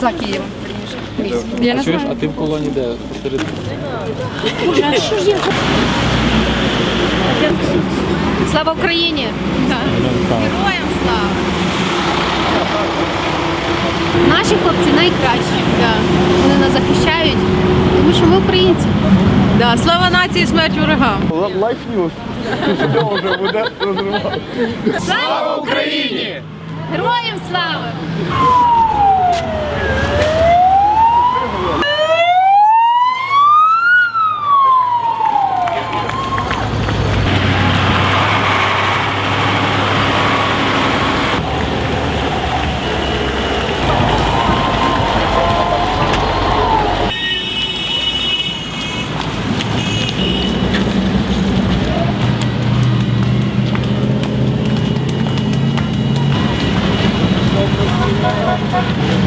за Києвом. Я не Чуєш, а ти в колоні де? Посеред... Слава Україні! Героям слава! Наші хлопці найкращі. Вони нас захищають, тому що ми українці. Да, слава нації, смерть ворогам. Лайф Ньюс. Слава Україні! Героям слава!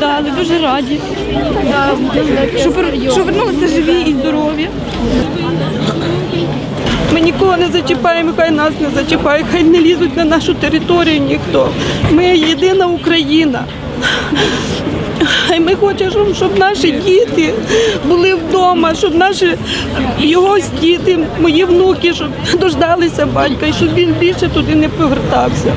сильно їх дуже раді. Вер- що вернулися живі і здорові. Ми нікого не зачіпаємо, хай нас не зачіпає, хай не лізуть на нашу територію ніхто. Ми єдина Україна. І ми хочемо, щоб наші діти були вдома, щоб наші його діти, мої внуки, щоб дождалися батька і щоб він більше туди не повертався.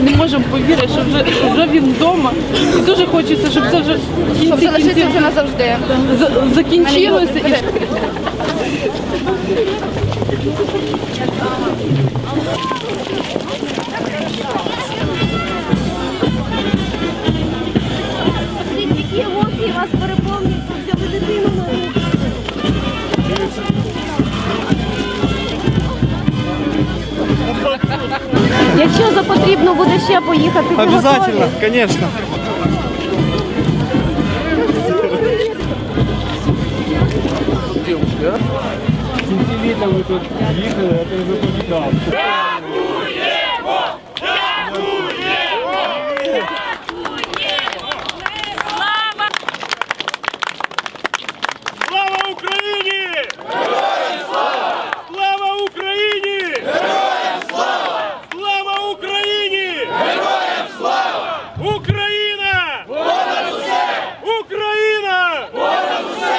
Не можемо повірити, що вже, що вже він вдома. І дуже хочеться, щоб це вже в Щоб кінці залишитися кінців вже назавжди. за- закінчилося. І Які емоції вас переповнюють, взяли дитину на руки. Якщо за потрібно буде ще поїхати, ви Обязательно, готові? конечно. Літа вы тут ехали, это ти вже повідав. Слава Україні! Героям слава! Слава Україні! Героям слава! Слава Україні! Героям слава! Україна! Понад усе! Україна! Понад усе!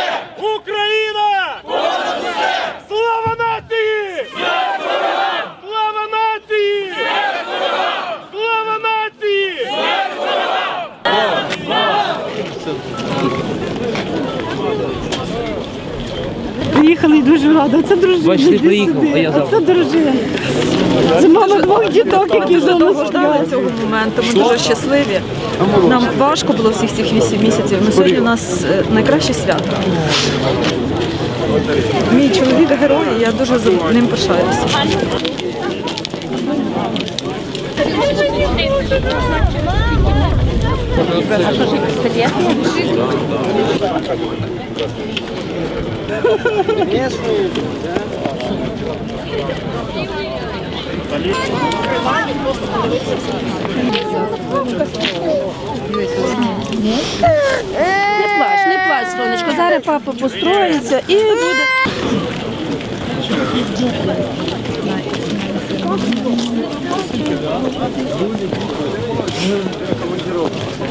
Україна! Понад усе! Слава нації! Смерть ворогам! Слава нації! Смерть ворогам! Слава нації! Смерть приїхали і дуже рада. Це дружина. Бачите, Іди приїхав, сюди. а я Це дружина. Це мама двох діток, які вдома ждали стоять. цього моменту. Ми дуже щасливі. Нам важко було всіх цих вісім місяців. але сьогодні у нас е, найкраще свято. Мій чоловік герой, і я дуже за ним пишаюся. Не плач, не плач, сонечко. Зараз папа построїться і буде.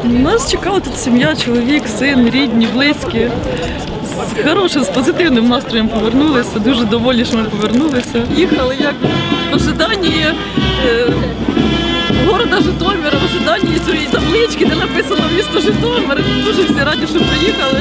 Нас чекала тут сім'я, чоловік, син, рідні, близькі. З хорошим, з позитивним настроєм повернулися. Дуже доволі, що ми повернулися. Їхали як в ожиданні е, города Житомира, в ожиданні цієї таблички, де написано місто Житомир. Дуже всі раді, що приїхали.